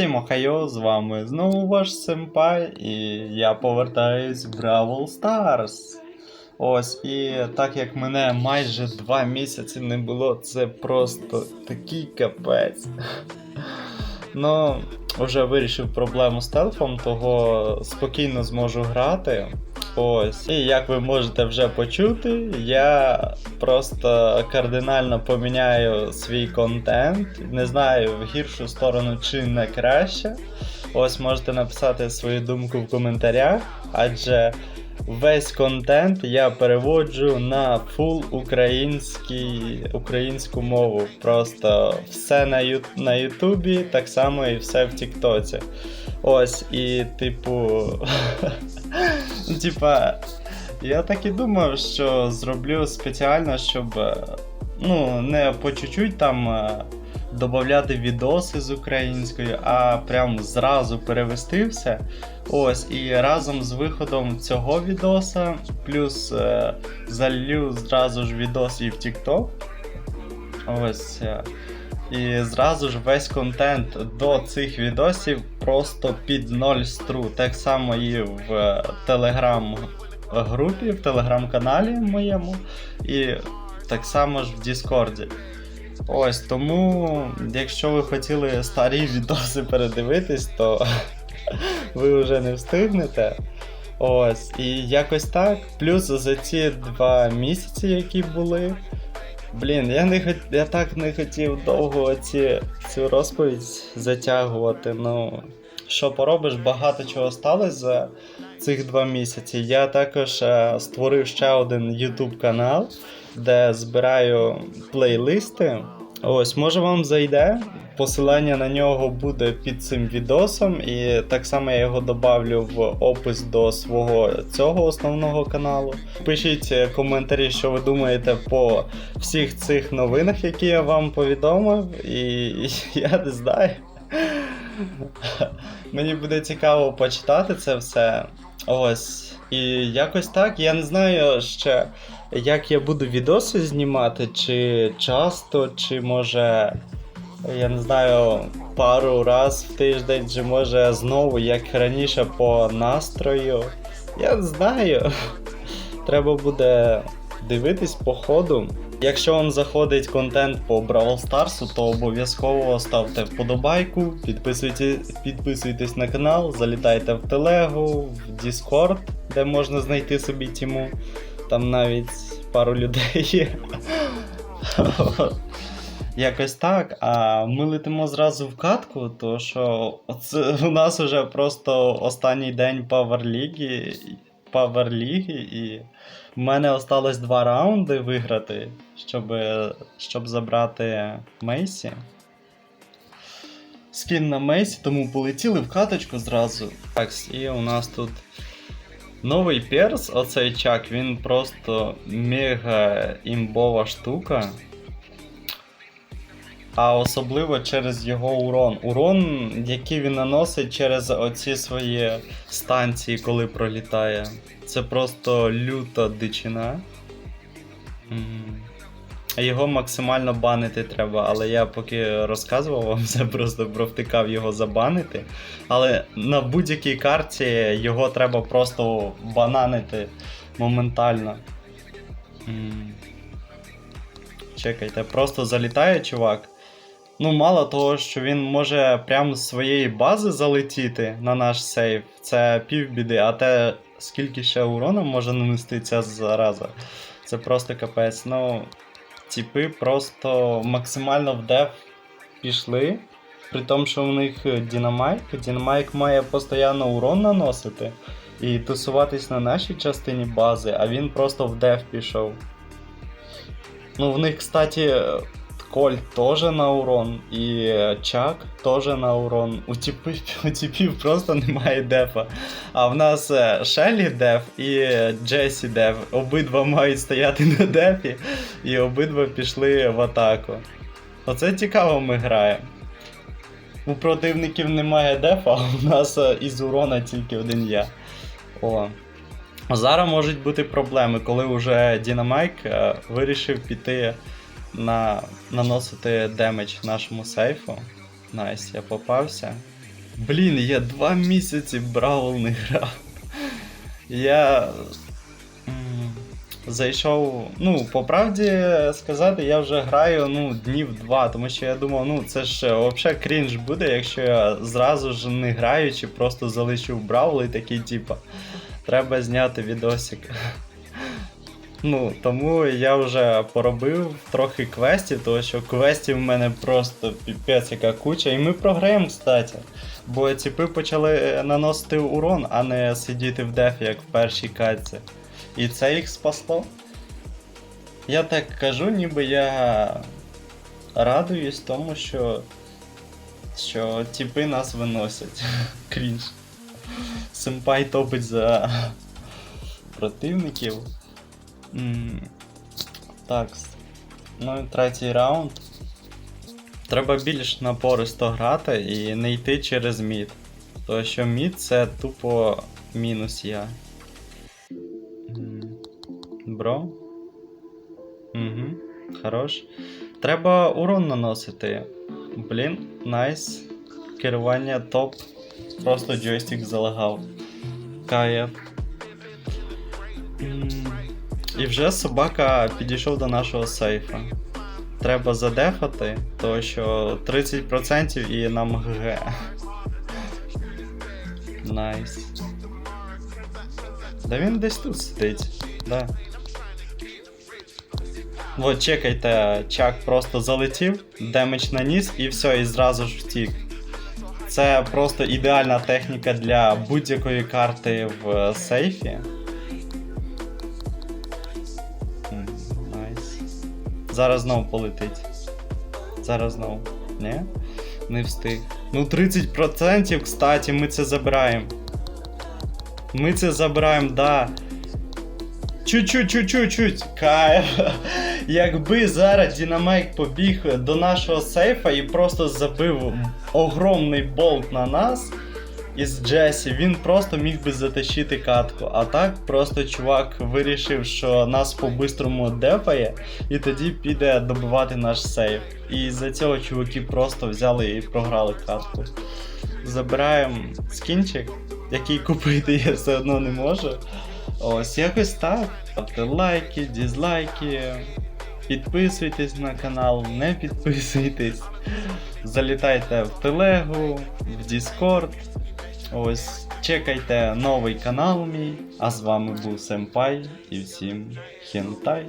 Всім охайо, з вами знову ваш Семпай, і я повертаюсь в Бравл Старс. Ось, і так як мене майже два місяці не було, це просто такий капець. Ну, вже вирішив проблему з телфом, того спокійно зможу грати. Ось. І як ви можете вже почути, я просто кардинально поміняю свій контент. Не знаю в гіршу сторону чи не краще. Ось можете написати свою думку в коментарях, адже весь контент я переводжу на фул українську мову. Просто все на, ю, на Ютубі, так само і все в Тіктоці. Ось, і типу. типа, я так і думав, що зроблю спеціально, щоб е, ну, не по чуть-чуть там е, додати відоси з українською, а прям зразу перевести все. Ось, і разом з виходом цього відоса, плюс е, залью зразу ж відос і в TikTok. Ось. е, і зразу ж весь контент до цих відосів просто під ноль стру. Так само і в телеграм-групі, в телеграм-каналі моєму, і так само ж в Діскорді. Ось тому, якщо ви хотіли старі відоси передивитись, то ви вже не встигнете. Ось, і якось так. Плюс за ці два місяці, які були. Блін, я не хот... я так не хотів довго ці... цю розповідь затягувати. Ну, що поробиш, багато чого сталося за цих два місяці. Я також е, створив ще один YouTube канал, де збираю плейлисти. Ось, може вам зайде. Посилання на нього буде під цим відосом, і так само я його добавлю в опис до свого цього основного каналу. Пишіть е, коментарі, що ви думаєте по всіх цих новинах, які я вам повідомив, і, я не знаю. Мені буде цікаво почитати це все. Ось. І якось так. Я не знаю ще, як я буду відоси знімати, чи часто, чи може. Я не знаю, пару раз в тиждень, чи може знову, як раніше, по настрою. Я не знаю. Треба буде дивитись по ходу. Якщо вам заходить контент по Бравл Старсу, то обов'язково ставте вподобайку, підписуйтесь, підписуйтесь на канал, залітайте в телегу, в Discord, де можна знайти собі тіму. Там навіть пару людей є. Якось так. А ми летимо зразу в катку, то що оце у нас вже просто останній день паверліги, паверліги, і в мене осталось два раунди виграти, щоб, щоб забрати Мейсі. Скін на Мейсі, тому полетіли в каточку зразу. Так, і у нас тут новий перс, оцей чак, він просто мега імбова штука. А особливо через його урон. Урон, який він наносить через оці свої станції, коли пролітає. Це просто люта дичина. М. Його максимально банити треба, але я поки розказував вам це, просто провтикав його забанити. Але на будь-якій карті його треба просто бананити моментально. Чекайте, просто залітає чувак. Ну, мало того, що він може прямо з своєї бази залетіти на наш сейф, це півбіди, а те, скільки ще урона може нанести ця зараза, це просто капець. Ну, типи просто максимально в деф пішли. При тому, що у них Дінамайк. Дінамайк має постійно урон наносити і тусуватись на нашій частині бази, а він просто в деф пішов. Ну, в них, кстати. Коль теж на урон, і Чак теж на урон. У типів, у типів просто немає дефа. А в нас е, Шелі деф і Джесі деф. Обидва мають стояти на дефі, і обидва пішли в атаку. Оце цікаво ми граємо. У противників немає дефа, а у нас е, із урона тільки один я. О. Зараз можуть бути проблеми, коли вже Дінамайк е, вирішив піти на наносити демедж нашому сейфу. Найс, я попався. Блін, я два місяці Бравл не грав. Я. Зайшов. Ну, по правді сказати, я вже граю ну, днів два, тому що я думав, ну це ж взагалі крінж буде, якщо я зразу ж не граючи, просто залишу в Бравл і такий, типа, треба зняти відосик. Ну, тому я вже поробив трохи квестів, тому що квестів в мене просто піпець яка куча, і ми програємо, кстати. Бо ціпи почали наносити урон, а не сидіти в дефі, як в першій катці. І це їх спасло. Я так кажу, ніби я радуюсь тому, що. що тіпи нас виносять. Крінж. Симпай топить за противників. Так. Ну і третій раунд. Треба більш напористо грати і не йти через мід. Тому що мід це тупо мінус я. Бро. Угу. Хорош. Треба урон наносити. Блін, найс. Керування топ. Просто джойстик залагав. Кайф. І вже собака підійшов до нашого сейфа. Треба задефати, тому що 30% і нам ГГ. Найс. Да він десь тут сидить. Да. Вот, чекайте, чак просто залетів, демедж наніс і все, і зразу ж втік. Це просто ідеальна техніка для будь-якої карти в сейфі. Зараз знову полетить. Зараз знову. Ні? Не встиг. Ну 30%, кстати, ми це забираємо. Ми це забираємо, да. Чуть-чуть, чуть-чуть, чуть. Кайф. Якби зараз Дінамайк побіг до нашого сейфа і просто забив огромний болт на нас із Джесі, він просто міг би затащити катку. А так просто чувак вирішив, що нас по-бистрому дефає, і тоді піде добивати наш сейф. І за цього чуваки просто взяли і програли катку. Забираємо скінчик, який купити я все одно не можу. Ось якось так. Ставте лайки, дізлайки. Підписуйтесь на канал, не підписуйтесь. Залітайте в телегу, в Discord. Ось, чекайте новий канал мій. А з вами був Семпай і всім хентай.